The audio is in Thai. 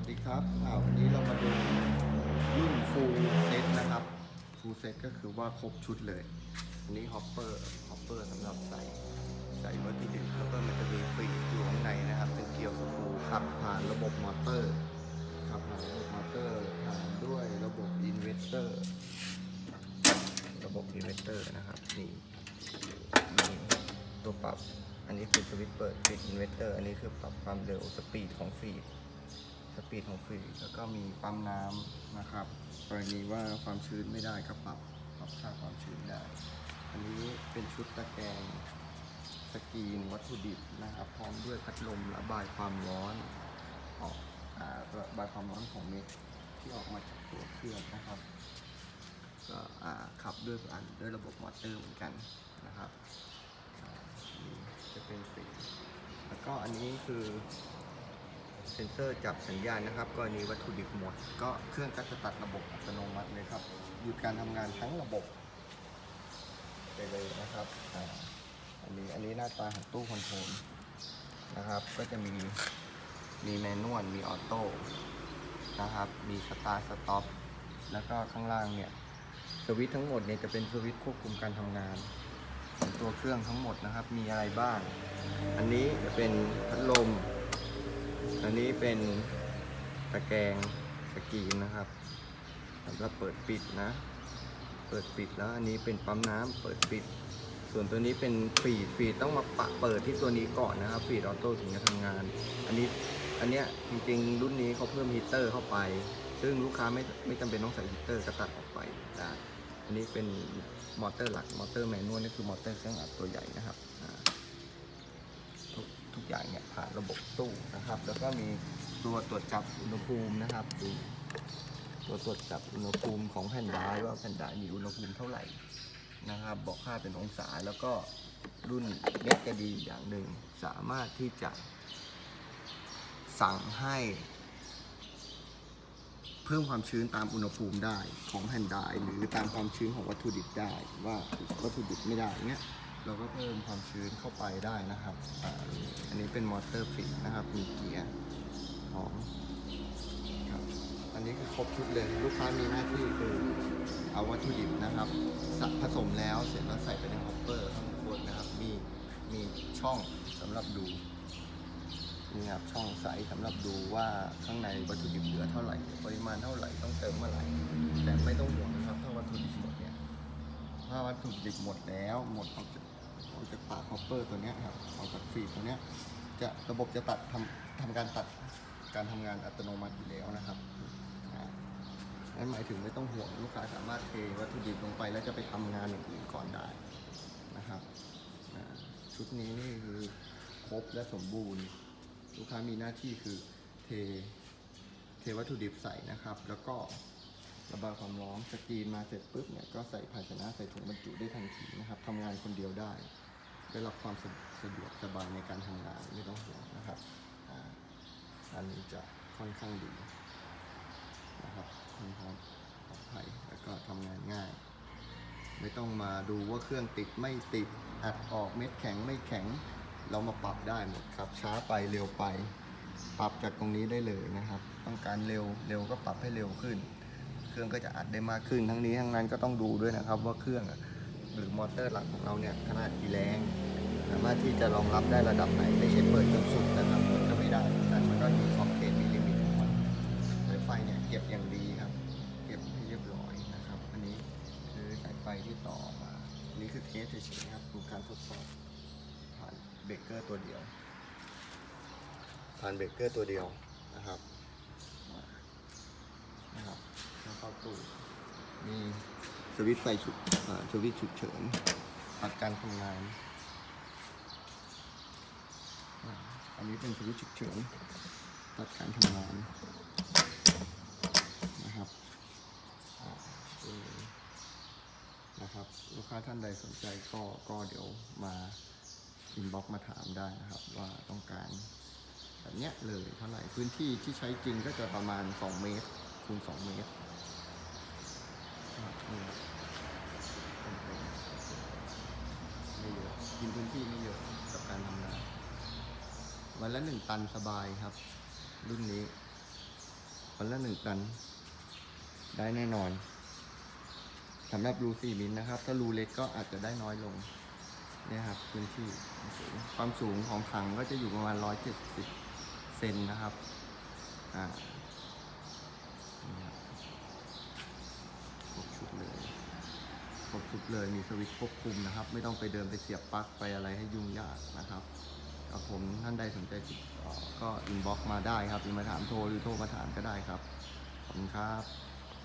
วัสดีครับอ่าวันนี้เรามาดูรุ่นฟูลเซตนะครับฟูลเซตก็คือว่าครบชุดเลย อันนี้ฮอปเปอร์ฮอปเปอร์สำหรับใส่ใส่วัตถุดิบแล้วก็มันจะมีฟรีอยู่ข้างในนะครับ เป็นเกลียวสกูขับผ่านระบบมอเตอร์ขับผ่านระบบมอเตอร์ผ่านด้วยระบบอินเวสเตอร์ ระบบอินเวสเตอร์นะครับนี่มีตัวปรับอันนี้คือสวิตช์เปิดปิดอินเวสเตอร์อันนี้คือปรับความเร็วสปีดของฟีด ปีดของฟีแล้วก็มีปั๊มน้ำนะครับกรณีว่าความชื้นไม่ได้ก็ปรับปรับค่าความชื้นได้ อันนี้เป็นชุดตะแกรงสกรีนวัตถุดิบนะครับ พร้อมด้วยพัดลมระบายความร้อนออกระบายความร้อนของเม็ดที่ออกมาจากตัวเครื่องนะครับก็ขับด้วยอันด้วยระบบมอเตอร์เหมือนกันนะครับจะเป็นสีแล้วก็อันนี้คือ เซ็นเซอร์จับสัญญาณนะครับกรณีวัตถุดิบหมด ก็เครื่องก็จะตัดระบบอัตโนมัติเลยครับหยุดการทำงานทั้งระบบ ไปเลยนะครับอันนี้อันนี้หน้าตาของตู้คอนโทรลนะครับ ก็จะมีมีแมนนวลมีออโต้นะครับมีสตาร์สต็อปแล้วก็ข้างล่างเนี่ยสวิตช์ทั้งหมดเนี่ยจะเป็นสวิตช์ควบคุมการทำงานของตัวเครื่องทั้งหมดนะครับ มีอะไรบ้าง อันนี้จะเป็นพัดลม อันนี้เป็นตะแกรงสกรีนนะครับสำหรับเปิดปิดนะ เปิดปิดแล้วอันนี้เป็นปั๊มน้ำเปิดปิด ส่วนตัวนี้เป็นฟีดฟีดต้องมาปะเปิดที่ตัวนี้ก่อนนะครับฟีดออโต้ถึงจะทำงาน อันนี้อันเนี้ยจริงๆรุ่นนี้เขาเพิ่มฮีเตอร์เข้าไป ซึ่งลูกค้าไม่ไม่จำเป็นต้องใส่ฮีเตอร์ก็ตัดออกไปได้อันนี้เป็นมอเตอร์หลักมอเตอร์แมนนวลนี่คือมอเตอร์เครื่องอัดตัวใหญ่นะครับ อย่างเนี่ยผ่านระบบตู้นะครับ แล้วก็มีตัวตรวจจับอุณหภูมินะครับดูตัวตรวจจับอุณหภูมิของแผ่นดายว่าแผ่นดายมีอุณหภูมิเท่าไหร่นะครับ บอกค่าเป็นองศาแล้วก็รุ่นเล็กจะดีอย่างหนึ่งสามารถที่จะสั่งให้ เพิ่มความชื้นตามอุณหภูมิได้ของแผ่นดายหรือตามความชื้นของวัตถุดิบได้ว่าวัตถุดิบไม่ได้เงี้ย เราก็เพิ่มความชื้นเข้าไปได้นะครับอันนี้เป็นมอเตอร์ฟิกนะครับ มีเกียร์พร้อมครับ อันนี้คือครบชุดเลย ลูกค้ามีหน้าที่คือเอาวัตถุดิบนะครับสะผสมแล้วเสร็จแล้วใส่ไปในฮอปเปอร์ข้างบนนะครับ มีมีช่องสำหรับดูนี่ครับช่องใสสำหรับดูว่าข้างในวัตถุดิบเหลือเท่าไหร่ ปริมาณเท่าไหร่ต้องเติมเมื่อไหร่ แต่ไม่ต้องห่วงนะครับถ้าวัตถุดิบหมดเนี่ยถ้าวัตถุดิบหมดแล้วหมดออกจาก ออกจากปากฮอปเปอร์ตัวเนี้ยครับออกจากฟีดตัวเนี้ยจะระบบจะตัดทำทำการตัดการทำงานอัตโนมัติอยู่แล้วนะครับนั่นหมายถึงไม่ต้องห่วงลูกค้าสามารถเทวัตถุดิบลงไปแล้วจะไปทำงานอย่างอื่นก่อนได้นะครับชุดนี้นี่คือครบและสมบูรณ์ ลูกค้ามีหน้าที่คือเทเทวัตถุดิบใส่นะครับ แล้วก็ระบายความร้อนสกรีนมาเสร็จปุ๊บเนี่ยก็ใส่ภาชนะใส่ถุงบรรจุได้ทันทีนะครับทำงานคนเดียวได้ ได้รับความสะดวกสบายในการทำงานไม่ต้องห่วงนะครับอันนี้จะค่อนข้างดีนะครับค่อนข้างปลอดภัยแล้วก็ทำงานง่าย ไม่ต้องมาดูว่าเครื่องติดไม่ติดอัดออกเม็ดแข็งไม่แข็ง เรามาปรับได้หมดครับ ช้าไปเร็วไป ปรับจากตรงนี้ได้เลยนะครับ ต้องการเร็วเร็วก็ปรับให้เร็วขึ้น เครื่องก็จะอัดได้มากขึ้นทั้งนี้ทั้งนั้นก็ต้องดูด้วยนะครับว่าเครื่องอะ หรือมอเตอร์หลักของเราเนี่ยขนาดกี่แรง สามารถที่จะรองรับได้ระดับไหนไม่ใช่เปิดจนสุดนะครับมันก็ไม่ได้แต่มันก็มีขอบเขตมีลิมิตของมันสายไฟเนี่ยเก็บอย่างดีครับ เก็บให้เรียบร้อยนะครับ อันนี้คือสายไฟที่ต่อมาอันนี้คือเทสเฉยๆครับดูการทดสอบผ่านเบรกเกอร์ตัวเดียวผ่านเบรกเกอร์ตัวเดียวนะครับนะครับแล้วเข้าตู้มี สวิตไฟฉุกสวิตฉุกเฉินตัดการทำงาน อันนี้เป็นสวิตฉุกเฉินตัดการทำงานนะครับอ่าตัวนี้นะครับ ลูกค้าท่านใดสนใจก็ก็เดี๋ยวมาอินบ็อกมาถามได้นะครับ ว่าต้องการแบบเนี้ยเลยเท่าไหร่พื้นที่ที่ใช้จริงก็จะประมาณ 2 เมตรคูณ2เมตร นี่ไม่เยอะกินพื้นที่ไม่เยอะกับการทำงานวันละหนึ่งตันสบายครับ รุ่นนี้ วันละหนึ่งตัน ได้แน่นอนสำหรับรูสี่มิลนะครับ ถ้ารูเล็กก็อาจจะได้น้อยลงเนี่ยครับพื้นที่ความสูงของถังก็จะอยู่ประมาณร้อยเจ็ดสิบเซนนะครับ อ่านี่ครับครบชุดเลย ครบชุดเลยมีสวิตช์ควบคุมนะครับ ไม่ต้องไปเดินไปเสียบปลั๊กไปอะไรให้ยุ่งยากนะครับกับผมท่านใดสนใจติดต่อก็อินบ็อกมาได้ครับอินมาถามโทรหรือโทรมาถามก็ได้ครับขอบคุณครับ